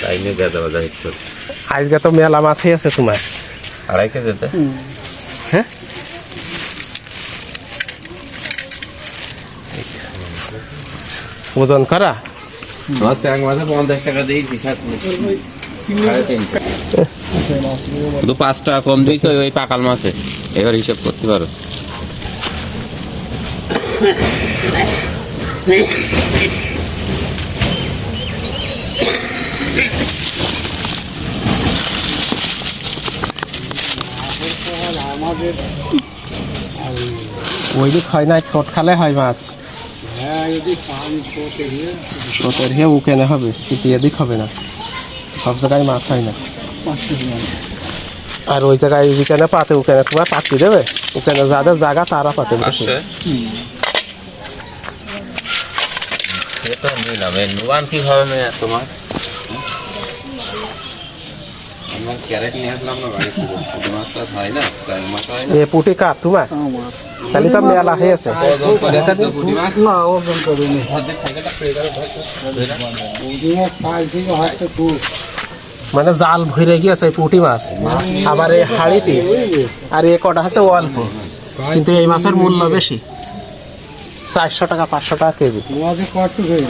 তাই নিয়ে গাদা বাজা হচ্ছে আজকে তো মেলা মাছই আছে তোমার আড়াই কেজিতে হ্যাঁ ওজন করা শুধু পাঁচ টাকা কম দিয়েছে ওই- ওই পাকাল মাছে এবার হিসাব করতে পারো ওই দিক হয় না ছোট খালে হয় মাছ। ছোটের হে উকেনে হবে কিন্তু এদিক হবে না। সব জায়গায় মাছ হয় না। আর ওই জায়গায় যেখানে পাতে ওখানে তোমার পাতি দেবে? ওখানে যাদের জায়গা তারা পাতে সে তো নিলাম। নুয়ান কীভাবে মেয়ে তোমার? ক্যারেট নিয়ে আসলাম না বাড়ি থেকে মাছ তো হয় না? চার মাছ হয় এ পুটি কাপ তোমার? তাহলে তো মেলা পুঁটি মাছ? না ওজন করিনি মানে জাল ভরে গিয়েছে পুঁটি মাছ। আবার এই হাড়িতে আর এ কটা আছে অল্প। কিন্তু এই মাছের মূল্য বেশি। চারশো টাকা পাঁচশো টাকা কেজি। হয়ে